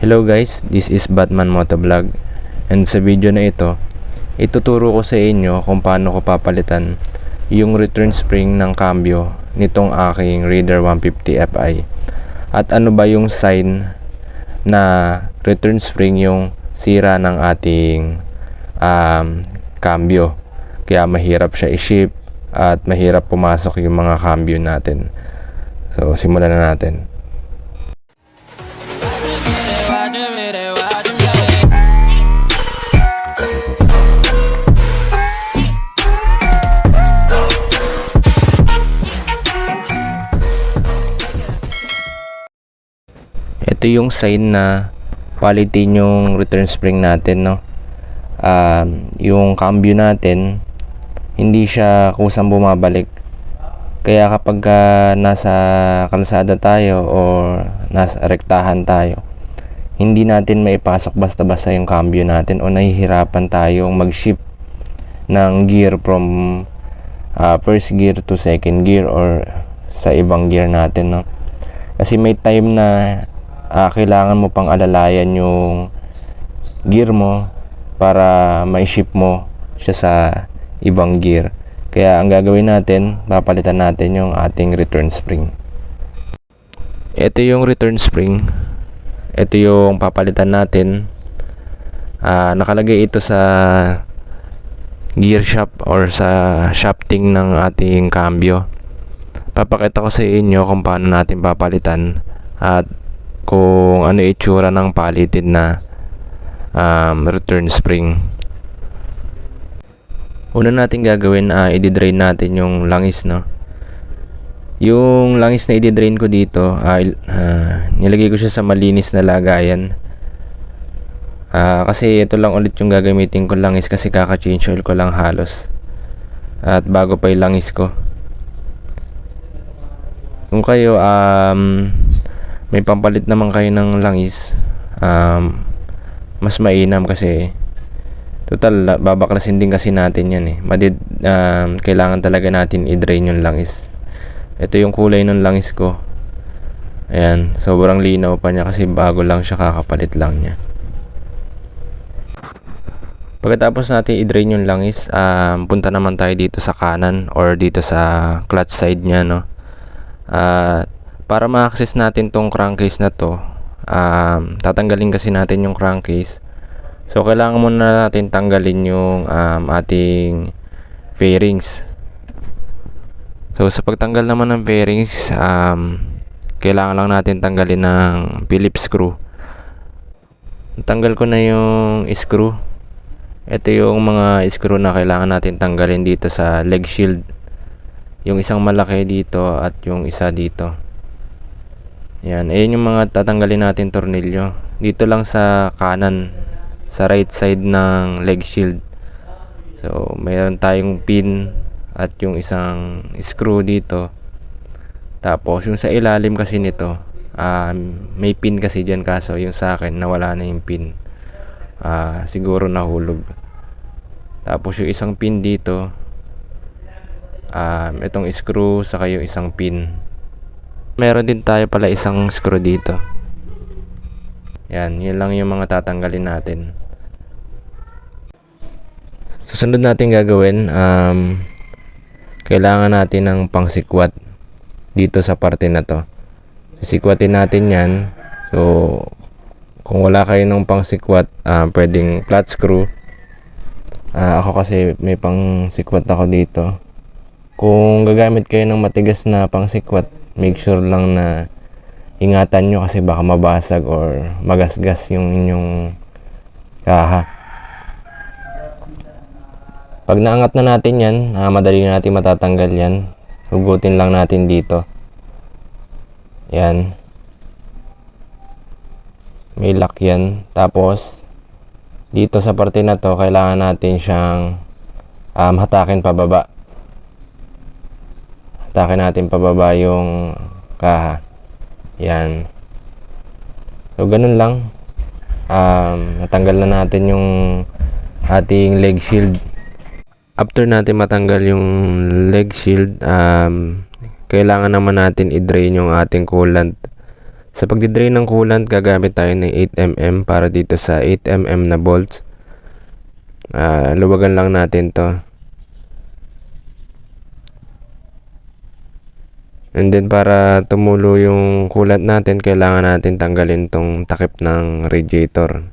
Hello guys, this is Batman Motovlog. And sa video na ito, ituturo ko sa inyo kung paano ko papalitan yung return spring ng cambio nitong aking Raider 150 Fi at ano ba yung sign na return spring yung sira ng ating um, cambio? Kaya mahirap siya i-ship at mahirap pumasok yung mga cambio natin. So simulan na natin ito yung sign na palitin yung return spring natin no? Um, yung cambio natin hindi siya kusang bumabalik. Kaya kapag ah, nasa kalsada tayo o nasa rektahan tayo hindi natin maipasok basta-basta yung cambio natin o nahihirapan tayong mag-shift ng gear from ah, first gear to second gear or sa ibang gear natin no? Kasi may time na ah, kailangan mo pang alalayan yung gear mo para may ship mo siya sa ibang gear. Kaya ang gagawin natin, papalitan natin yung ating return spring. Ito yung return spring. Ito yung papalitan natin. Ah, nakalagay ito sa gear shop or sa shafting ng ating cambio. Papakita ko sa inyo kung paano natin papalitan at kung ano itsura ng palitin na um, return spring. Una natin gagawin, uh, i-drain natin yung langis, no? Yung langis na i-drain ko dito, il- ah, nilagay ko siya sa malinis na lagayan. Ah, kasi ito lang ulit yung gagamitin ko langis kasi kaka-change oil ko lang halos. At bago pa yung langis ko. Kung kayo um, may pampalit naman kayo ng langis, um, mas mainam kasi total babaklasin din kasi natin yan eh. Madid, um, kailangan talaga natin i-drain yung langis. Ito yung kulay ng langis ko. Ayan, sobrang linaw pa niya kasi bago lang siya kakapalit lang niya. Pagkatapos natin i-drain yung langis, um, punta naman tayo dito sa kanan or dito sa clutch side niya, no? At para ma-access natin tong crankcase na to, um, tatanggalin kasi natin yung crankcase. So, kailangan muna natin tanggalin yung um, ating fairings. So, sa pagtanggal naman ng fairings, um, kailangan lang natin tanggalin ng Phillips screw. Tanggal ko na yung screw. Ito yung mga screw na kailangan natin tanggalin dito sa leg shield. Yung isang malaki dito at yung isa dito. Yan, ayun yung mga tatanggalin natin tornilyo. Dito lang sa kanan, sa right side ng leg shield. So, mayroon tayong pin at yung isang screw dito. Tapos, yung sa ilalim kasi nito, um, may pin kasi dyan kaso yung sa akin nawala na yung pin. Ah, siguro nahulog. Tapos yung isang pin dito, um, itong screw saka yung isang pin. Meron din tayo pala isang screw dito. Yan, yun lang yung mga tatanggalin natin. Susunod natin gagawin, um, kailangan natin ng pangsikwat dito sa parte na to. Sisikwatin natin yan. So, kung wala kayo ng pangsikwat, uh, pwedeng flat screw. Ah, ako kasi may pangsikwat ako dito. Kung gagamit kayo ng matigas na pangsikwat, make sure lang na ingatan nyo kasi baka mabasag or magasgas yung inyong kaha. Pag naangat na natin yan, ah, madali na natin matatanggal yan. Hugutin lang natin dito. Yan. May lock yan. Tapos, dito sa parte na to, kailangan natin siyang um, hatakin pababa. Hatakin natin pababa yung kaha. Yan. So, ganun lang. Um, natanggal na natin yung ating leg shield. After natin matanggal yung leg shield, um, kailangan naman natin i-drain yung ating coolant Sa pagdidrain ng coolant, gagamit tayo ng 8mm para dito sa 8mm na bolts. Ah, luwagan lang natin to. And then para tumulo yung coolant natin, kailangan natin tanggalin tong takip ng radiator.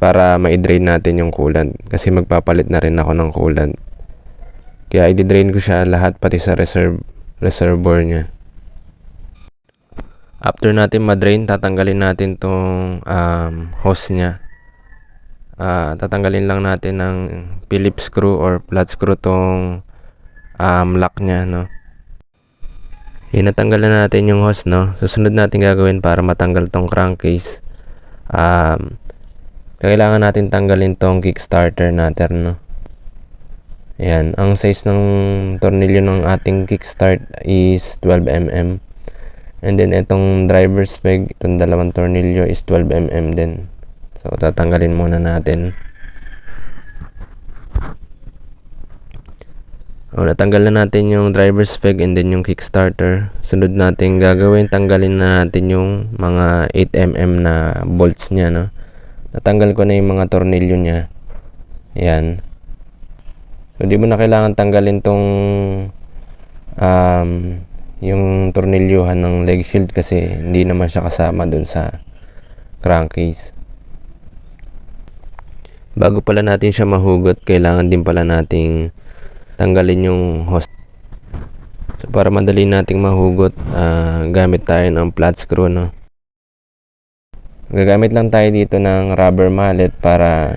Para ma-drain natin yung coolant. Kasi magpapalit na rin ako ng coolant. Kaya i-drain ko siya lahat pati sa reserve reservoir niya. After natin ma-drain, tatanggalin natin tong um, hose niya. Ah, tatanggalin lang natin ng Phillips screw or flat screw tong um, lock niya, no. Yun, natanggal na natin yung hose, no. Susunod natin gagawin para matanggal tong crankcase. Um, kailangan natin tanggalin tong kickstarter natin, no. Ayan, ang size ng tornilyo ng ating kickstart is 12mm. And then itong driver's peg, itong dalawang tornilyo is 12mm din. So tatanggalin muna natin. O, natanggal na natin yung driver's peg and then yung kickstarter. Sunod natin gagawin, tanggalin na natin yung mga 8mm na bolts niya, no. Natanggal ko na yung mga tornilyo niya. Ayan. So, di mo na kailangan tanggalin tong um, yung tornilyuhan ng leg shield kasi hindi naman siya kasama dun sa crankcase. Bago pala natin siya mahugot, kailangan din pala nating tanggalin yung hose. So, para madali nating mahugot, ah, gamit tayo ng flat screw, no? Gagamit lang tayo dito ng rubber mallet para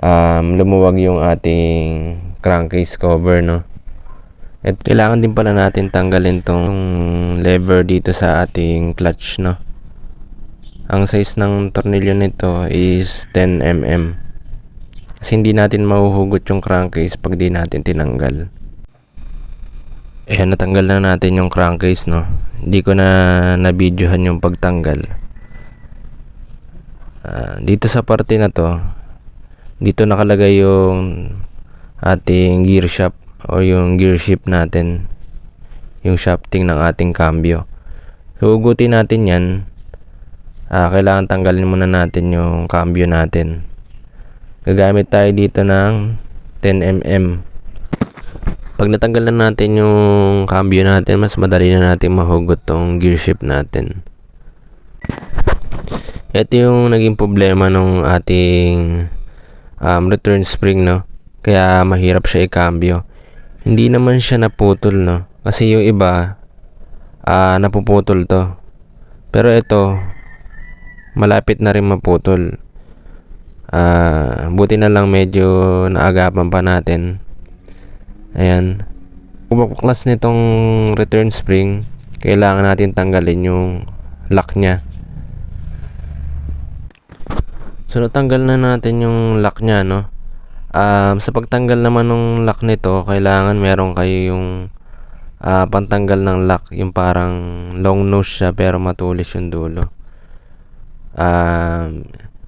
um, lumuwag yung ating crankcase cover, no? At kailangan din pala natin tanggalin tong lever dito sa ating clutch, no? Ang size ng tornilyo nito is 10mm. Kasi hindi natin mahuhugot yung crankcase pag di natin tinanggal. Ayan, natanggal na natin yung crankcase, no? Hindi ko na nabidyohan yung pagtanggal. Ah, dito sa parte na to, dito nakalagay yung ating gear shaft o yung gear shift natin yung shafting ng ating cambio so natin yan ah, kailangan tanggalin muna natin yung cambio natin gagamit tayo dito ng 10mm pag natanggal na natin yung cambio natin mas madali na natin mahugot tong gear shift natin. Ito yung naging problema ng ating um, return spring no? Kaya mahirap siya i-cambio. Hindi naman siya naputol no? Kasi yung iba ah napuputol to. Pero ito malapit na rin maputol ah buti na lang medyo naagapan pa natin ayan bumabuklas nitong return spring kailangan natin tanggalin yung lock niya So natanggal na natin yung lock niya no. Um, sa pagtanggal naman ng lock nito, kailangan meron kayo yung ah, pantanggal ng lock, yung parang long nose siya pero matulis yung dulo. Um,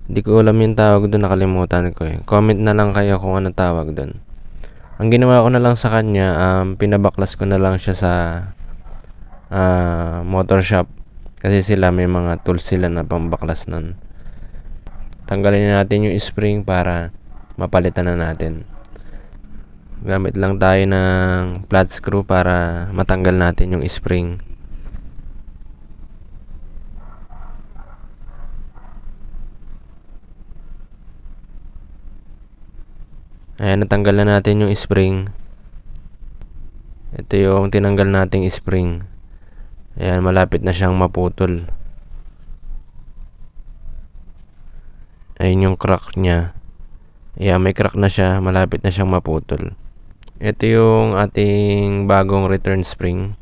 hindi ko alam yung tawag doon, nakalimutan ko eh. Comment na lang kayo kung ano tawag doon. Ang ginawa ko na lang sa kanya, um, pinabaklas ko na lang siya sa ah, motor shop. Kasi sila may mga tools sila na pambaklas nun tanggalin natin yung spring para mapalitan na natin gamit lang tayo ng flat screw para matanggal natin yung spring ayan natanggal na natin yung spring. Ito yung tinanggal nating spring. Ayan malapit na siyang maputol. Ayun yung crack niya. Yeah may crack na siya. Malapit na siyang maputol. Ito yung ating bagong return spring.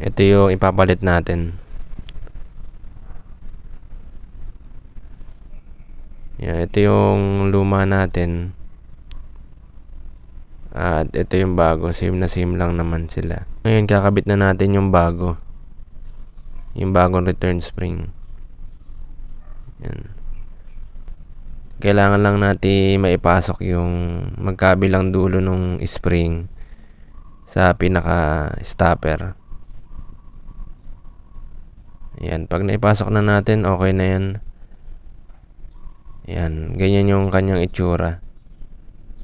Ito yung ipapalit natin yeah, ito yung luma natin. At ito yung bago. Same na same lang naman sila. Ngayon kakabit na natin yung bago. Yung bagong return spring. Yan. Kailangan lang natin maipasok yung magkabilang dulo ng spring sa pinaka stopper Yan, pag naipasok na natin, okay na yan. Yan, ganyan yung kanyang itsura.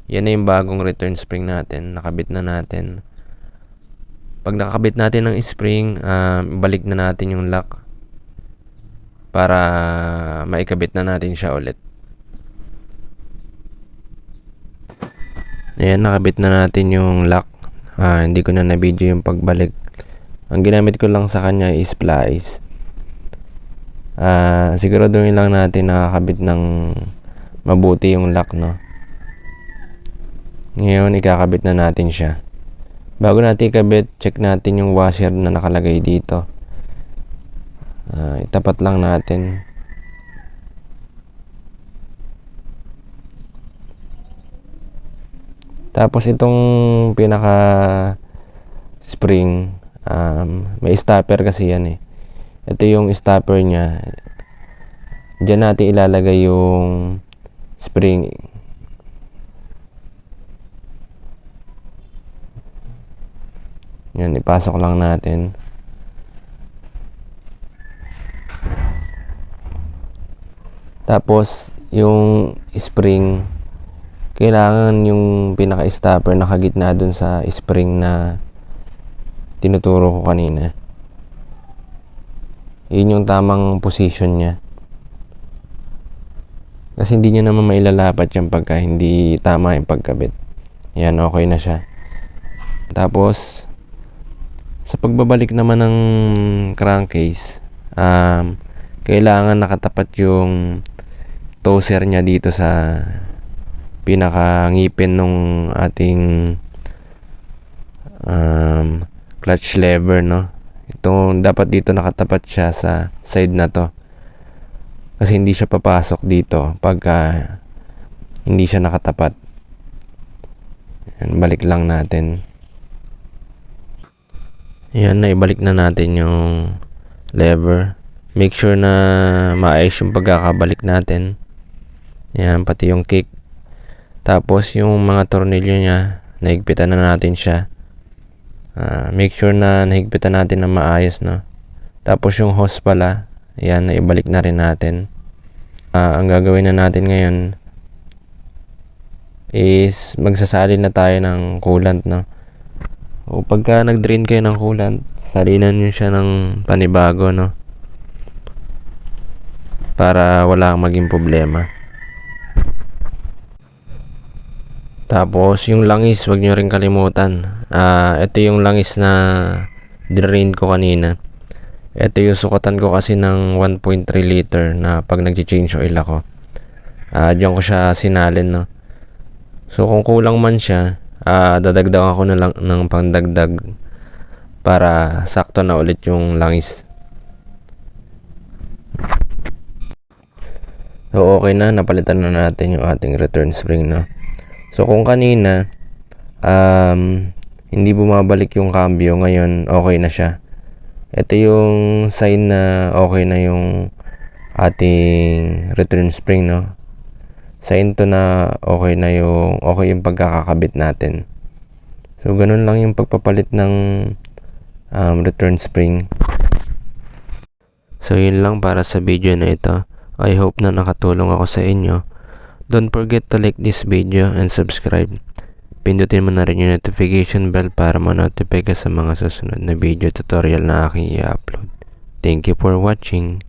Yan na yung bagong return spring natin. Nakabit na natin. Pag nakakabit natin ng spring, ah, balik na natin yung lock para maikabit na natin siya ulit. Ayan, nakabit na natin yung lock. Ah, hindi ko na na-video yung pagbalik. Ang ginamit ko lang sa kanya is splice. Ah, siguraduhin lang natin nakakabit ng mabuti yung lock, no? Ngayon, ikakabit na natin siya. Bago natin ikabit, check natin yung washer na nakalagay dito. Ah, itapat lang natin. Tapos itong pinaka spring, um, may stopper kasi yan eh. Ito yung stopper niya. Diyan natin ilalagay yung spring. Yan, ipasok lang natin. Tapos, yung spring, kailangan yung pinaka-stopper nakagitna dun sa spring na tinuturo ko kanina. Yun yung tamang position niya. Kasi hindi niya naman mailalapat yan pagka hindi tama yung pagkabit. Yan, okay na siya. Tapos, sa pagbabalik naman ng crankcase, um, kailangan nakatapat yung toser niya dito sa pinakangipin nung ating um, clutch lever no ito dapat dito nakatapat siya sa side na to. Kasi hindi siya papasok dito pagka hindi siya nakatapat. Yan, balik lang natin. Yan naibalik na natin yung lever. Make sure na maayos yung pagkakabalik natin. Yan pati yung kick. Tapos yung mga tornilyo niya, nahigpitan na natin siya. Ah, make sure na nahigpitan natin na maayos, no? Tapos yung hose pala, yan, naibalik na rin natin. Ah, ang gagawin na natin ngayon is magsasalin na tayo ng coolant, no? O pagka nag-drain kayo ng coolant, salinan nyo siya ng panibago, no? Para wala kang maging problema. Tapos, yung langis, wag nyo rin kalimutan. Ah, ito yung langis na drain ko kanina. Ito yung sukatan ko kasi ng 1.3 liter na pag nag-change oil ako. Ah, diyan ko siya sinalin, no. So, kung kulang man siya, ah, dadagdagan ko na lang ng pangdagdag para sakto na ulit yung langis. So, okay na. Napalitan na natin yung ating return spring, no. So kung kanina um, hindi bumabalik yung cambio, ngayon okay na siya. Ito yung sign na okay na yung ating return spring, no? Sign to na okay na yung okay yung pagkakakabit natin. So ganun lang yung pagpapalit ng um, return spring. So yun lang para sa video na ito. I hope na nakatulong ako sa inyo. Don't forget to like this video and subscribe. Pindutin mo na rin yung notification bell para ma-notify ka sa mga susunod na video tutorial na aking i-upload. Thank you for watching.